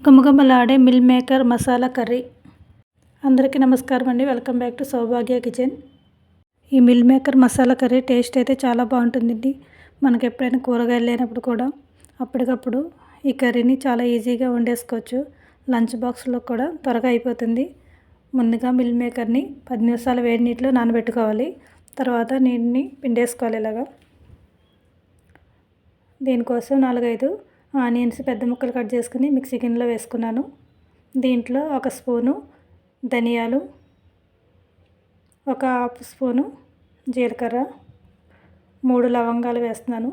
గుమగుమలాడే mill maker masala curry. అందరికీ నమస్కారం అండి. Welcome back to Saubhagya kitchen. ఈ meal maker masala curry taste అయితే చాలా బాగుంటుందండి. మనకి ఎప్పుడైనా కూరగాయలు లేనప్పుడు కూడా అప్పటికప్పుడు ఈ కర్రీని చాలా ఈజీగా వండేసుకోవచ్చు. లంచ్ బాక్స్లో కూడా త్వరగా అయిపోతుంది. ముందుగా మిల్ మేకర్ని పది నిమిషాలు వేడి నీటిలో నానబెట్టుకోవాలి. తర్వాత నీటిని పిండేసుకోవాలి ఇలాగా. దీనికోసం నాలుగైదు ఆనియన్స్ పెద్ద ముక్కలు కట్ చేసుకుని మిక్సీ గిన్నెలో వేసుకున్నాను. దీంట్లో ఒక స్పూను ధనియాలు ఒక హాఫ్ స్పూను జీలకర్ర మూడు లవంగాలు వేస్తున్నాను.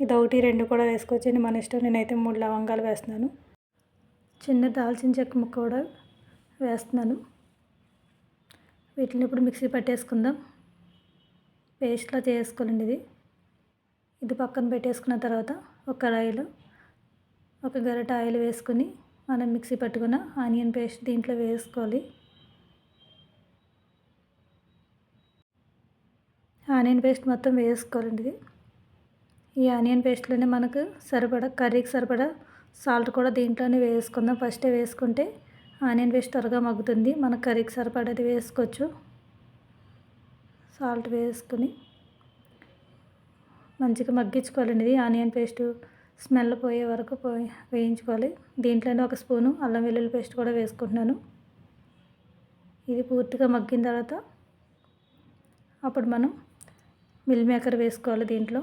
ఇది ఒకటి రెండు కూడా వేసుకోవచ్చండి మన ఇష్టం. నేనైతే మూడు లవంగాలు వేస్తున్నాను. చిన్న దాల్చిన చెక్క ముక్క కూడా వేస్తున్నాను. వీటిని ఇప్పుడు మిక్సీ పట్టేసుకుందాం. పేస్ట్లా చేసుకోవాలండి ఇది. ఇది పక్కన పెట్టేసుకున్న తర్వాత ఒక కడాయిలో ఒక గరిట ఆయిల్ వేసుకుని మనం మిక్సీ పట్టుకున్న ఆనియన్ పేస్ట్ దీంట్లో వేసుకోవాలి. ఆనియన్ పేస్ట్ మొత్తం వేసుకోవాలండి ఇది. ఈ ఆనియన్ పేస్ట్లోనే మనకు సరిపడా కర్రీకి సరిపడా సాల్ట్ కూడా దీంట్లోనే వేసుకుందాం. ఫస్టే వేసుకుంటే ఆనియన్ పేస్ట్ త్వరగా మగ్గుతుంది. మన కర్రీకి సరిపడేది వేసుకోవచ్చు. సాల్ట్ వేసుకుని మంచిగా మగ్గించుకోవాలండి ఇది ఆనియన్ పేస్ట్ స్మెల్ పోయే వరకు పోయి వేయించుకోవాలి. దీంట్లోనే ఒక స్పూను అల్లం వెల్లుల్లి పేస్ట్ కూడా వేసుకుంటున్నాను. ఇది పూర్తిగా మగ్గిన తర్వాత అప్పుడు మనం మిల్ మేకర్ వేసుకోవాలి దీంట్లో.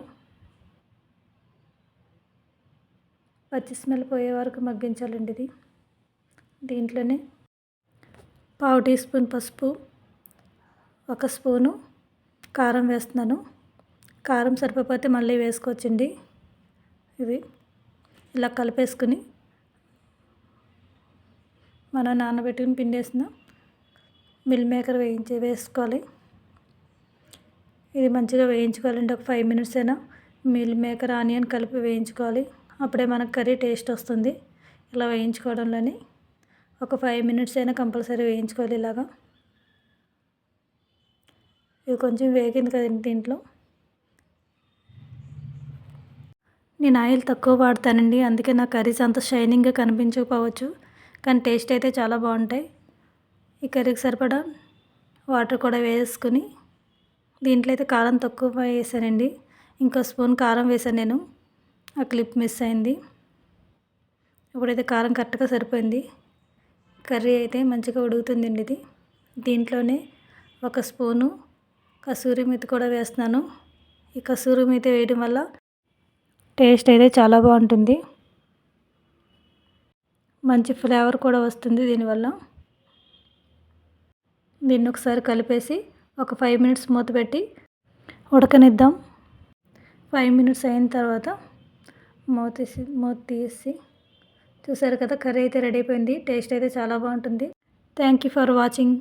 పచ్చి స్మెల్ పోయే వరకు మగ్గించాలండి ఇది. దీంట్లోనే పావు టీ స్పూన్ పసుపు ఒక స్పూను కారం వేస్తున్నాను. కారం సరిపోతే మళ్ళీ వేసుకోవచ్చండి. ఇది ఇలా కలిపేసుకుని మనం నానబెట్టుకుని పిండేసిన మిల్ మేకర్ వేయించి వేసుకోవాలి. ఇది మంచిగా వేయించుకోవాలండి. ఒక ఫైవ్ మినిట్స్ అయినా మిల్ మేకర్ ఆనియన్ కలిపి వేయించుకోవాలి. అప్పుడే మనకు కర్రీ టేస్ట్ వస్తుంది. ఇలా వేయించుకోవడంలోని ఒక ఫైవ్ మినిట్స్ అయినా కంపల్సరీ వేయించుకోవాలి ఇలాగా. ఇది కొంచెం వేగింది కదండి దీంట్లో. నేను ఆయిల్ తక్కువ వాడతానండి. అందుకే నా కర్రీస్ అంత షైనింగ్గా కనిపించకపోవచ్చు. కానీ టేస్ట్ అయితే చాలా బాగుంటాయి. ఈ కర్రీకి సరిపడా వాటర్ కూడా వేసుకుని దీంట్లో అయితే కారం తక్కువ వేసానండి. ఇంకో స్పూన్ కారం వేసాను నేను. ఆ క్లిప్ మిస్ అయింది. ఇప్పుడైతే కారం కరెక్ట్గా సరిపోయింది. కర్రీ అయితే మంచిగా ఉడుకుతుందండి ఇది. దీంట్లోనే ఒక స్పూను కసూరి మెతి కూడా వేస్తున్నాను. ఈ కసూరి మెతి వేయడం వల్ల టేస్ట్ అయితే చాలా బాగుంటుంది. మంచి ఫ్లేవర్ కూడా వస్తుంది దీనివల్ల. దీన్ని ఒకసారి కలిపేసి ఒక ఫైవ్ మినిట్స్ మూత పెట్టి ఉడకనిద్దాం. ఫైవ్ మినిట్స్ అయిన తర్వాత మూత మూత తీసి చూసారు కదా కర్రీ అయితే రెడీ అయిపోయింది. టేస్ట్ అయితే చాలా బాగుంటుంది. Thank you for watching.